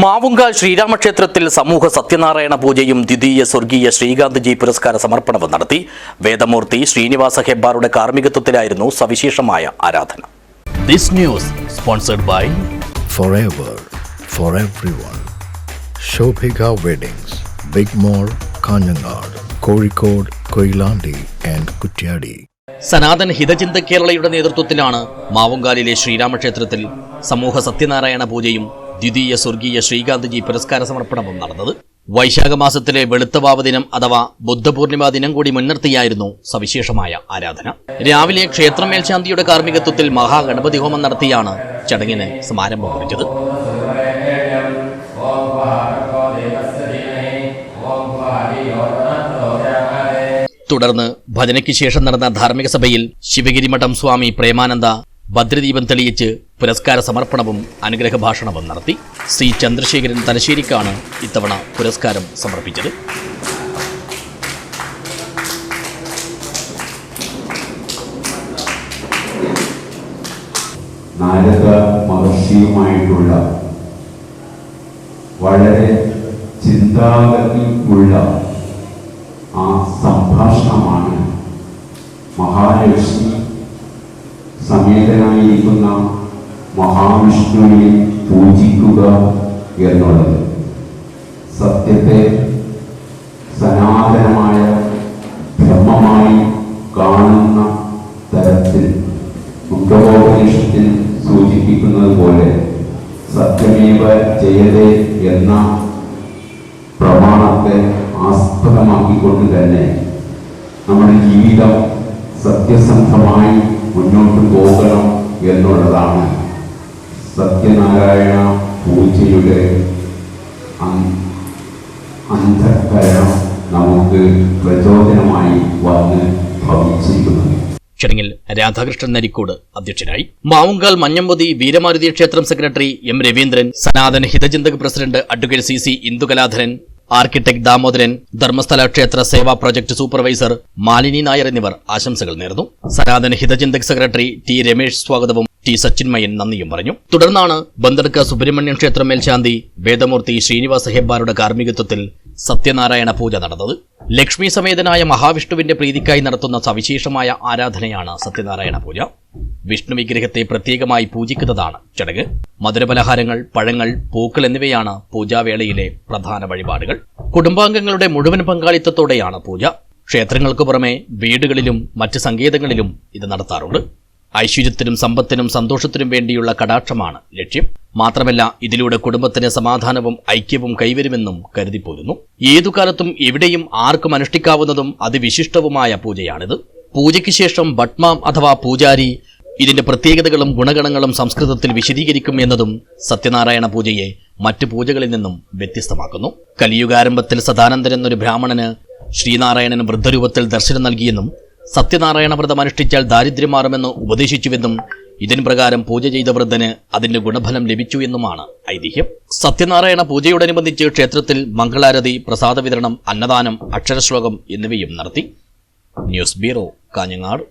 മാവുങ്കാൽ ശ്രീരാമക്ഷേത്രത്തിൽ സമൂഹ സത്യനാരായണ പൂജയും ദ്വിതീയ സ്വർഗീയ ശ്രീകാന്ത്ജി പുരസ്കാര സമർപ്പണവും നടത്തി. വേദമൂർത്തി ശ്രീനിവാസ ഹെബ്ബാറുടെ കാർമ്മികത്വത്തിലായിരുന്നു സവിശേഷമായ ആരാധന. This news sponsored by forever for everyone. Shobhika Weddings, Big mall Kanhangad Kozhikode Koilandi and Kuttiadi Sanatan Hithachintha കേരളയുടെ നേതൃത്വത്തിലാണ് മാവുങ്കാലിലെ ശ്രീരാമക്ഷേത്രത്തിൽ സമൂഹ സത്യനാരായണ പൂജയും ദ്വിതീയ സ്വർഗീയ ശ്രീകാന്ത്ജി പുരസ്കാര സമർപ്പണവും നടന്നത് വൈശാഖ മാസത്തിലെ വെളുത്തവാവ ദിനം അഥവാ ബുദ്ധപൂർണിമ ദിനം കൂടി മുൻനിർത്തിയായിരുന്നു സവിശേഷമായ ആരാധന. രാവിലെ ക്ഷേത്രം മേൽശാന്തിയുടെ കാർമ്മികത്വത്തിൽ മഹാഗണപതി ഹോമം നടത്തിയാണ് ചടങ്ങിന് സമാരംഭം കുറിച്ചത്. തുടർന്ന് ഭജനയ്ക്ക് ശേഷം നടന്ന ധാർമ്മിക സഭയിൽ ശിവഗിരിമഠം സ്വാമി പ്രേമാനന്ദ ഭദ്രദീപം തെളിയിച്ച് പുരസ്കാര സമർപ്പണവും അനുഗ്രഹ ഭാഷണവും നടത്തി സി ചന്ദ്രശേഖരൻ തലശ്ശേരിക്കാണ് ഇത്തവണ പുരസ്കാരം സമർപ്പിച്ചത്. നാരദ മഹർഷിയുമായിട്ടുള്ള വളരെ ചിന്താഗതി ഉള്ള ആ സംഭാഷണമാണ് മഹാലക്ഷ്മി സമേതനായിരിക്കുന്ന മഹാവിഷ്ണുവിനെ പൂജിക്കുക എന്നുള്ളത്. സത്യത്തെ സനാതനമായ ബ്രഹ്മമായി കാണുന്ന തരത്തിൽ മുഖോപനിഷത്തിൽ സൂചിപ്പിക്കുന്നത് പോലെ സത്യമേവ ജയതേ എന്ന പ്രമാണത്തെ ആസ്പദമാക്കിക്കൊണ്ട് തന്നെ നമ്മുടെ ജീവിതം സത്യസന്ധമായി മുന്നോട്ട് പോകണം എന്നുള്ളതാണ് സത്യനാരായണ പൂജയുടെ നമുക്ക് പ്രചോദനമായി വന്ന് ഭവിച്ചിരിക്കുന്നത്. ചടങ്ങിൽ രാധാകൃഷ്ണൻ നരിക്കോട് അധ്യക്ഷനായി. മാവുങ്കാൽ മഞ്ഞമ്പതി വീരമാരുതി ക്ഷേത്രം secretary M Raveendran Sanathana Hithachinthak president advocate C C Indukaladharan architect Damodaran Dharmasthala ക്ഷേത്ര സേവാ പ്രൊജക്ട് സൂപ്പർവൈസർ മാലിനി നായർ എന്നിവർ ആശംസകൾ നേർന്നു. സനാതന ഹിതചിന്തക് സെക്രട്ടറി ടി രമേശ് സ്വാഗതവും ടി സച്ചിന്മയൻ നന്ദിയും പറഞ്ഞു. തുടർന്നാണ് ബന്ദർക്ക സുബ്രഹ്മണ്യൻ ക്ഷേത്രം മേൽശാന്തി വേദമൂർത്തി ശ്രീനിവാസ ഹെബ്ബാരുടെ കാർമ്മികത്വത്തിൽ സത്യനാരായണ പൂജ നടന്നത്. ലക്ഷ്മി സമേതനായ മഹാവിഷ്ണുവിന്റെ പ്രീതിക്കായി നടത്തുന്ന സവിശേഷമായ ആരാധനയാണ് സത്യനാരായണ പൂജ. വിഷ്ണു വിഗ്രഹത്തെ പ്രത്യേകമായി പൂജിക്കുന്നതാണ്. ചടങ്ങ് മധുരപലഹാരങ്ങൾ പഴങ്ങൾ പൂക്കൾ എന്നിവയാണ് പൂജാവേളയിലെ പ്രധാന വഴിപാടുകൾ. കുടുംബാംഗങ്ങളുടെ മുഴുവൻ പങ്കാളിത്തത്തോടെയാണ് പൂജ. ക്ഷേത്രങ്ങൾക്ക് പുറമെ വീടുകളിലും മറ്റ് സങ്കേതങ്ങളിലും ഇത് നടത്താറുണ്ട്. ഐശ്വര്യത്തിനും സമ്പത്തിനും സന്തോഷത്തിനും വേണ്ടിയുള്ള കടാക്ഷമാണ് ലക്ഷ്യം. മാത്രമല്ല ഇതിലൂടെ കുടുംബത്തിന് സമാധാനവും ഐക്യവും കൈവരുമെന്നും കരുതിപ്പോരുന്നു. ഏതു കാലത്തും എവിടെയും ആർക്കും അനുഷ്ഠിക്കാവുന്നതും അതിവിശിഷ്ടവുമായ പൂജയാണിത്. പൂജയ്ക്ക് ശേഷം ഭട്മാം അഥവാ പൂജാരി ഇതിന്റെ പ്രത്യേകതകളും ഗുണഗണങ്ങളും സംസ്കൃതത്തിൽ വിശദീകരിക്കും എന്നതും സത്യനാരായണ പൂജയെ മറ്റു പൂജകളിൽ നിന്നും വ്യത്യസ്തമാക്കുന്നു. കലിയുഗാരംഭത്തിൽ സദാനന്ദൻ എന്നൊരു ബ്രാഹ്മണന് ശ്രീനാരായണന് വൃദ്ധരൂപത്തിൽ ദർശനം നൽകിയെന്നും സത്യനാരായണ വ്രതം അനുഷ്ഠിച്ചാൽ ദാരിദ്ര്യം മാറുമെന്ന് ഉപദേശിച്ചുവെന്നും ഇതിന് പ്രകാരം പൂജ ചെയ്ത വൃദ്ധന് അതിന്റെ ഗുണഫലം ലഭിച്ചു എന്നുമാണ് ഐതിഹ്യം. സത്യനാരായണ പൂജയോടനുബന്ധിച്ച് ക്ഷേത്രത്തിൽ മംഗളാരതി പ്രസാദ വിതരണം അന്നദാനം അക്ഷരശ്ലോകം എന്നിവയും നടത്തി. News bureau Kanhangad.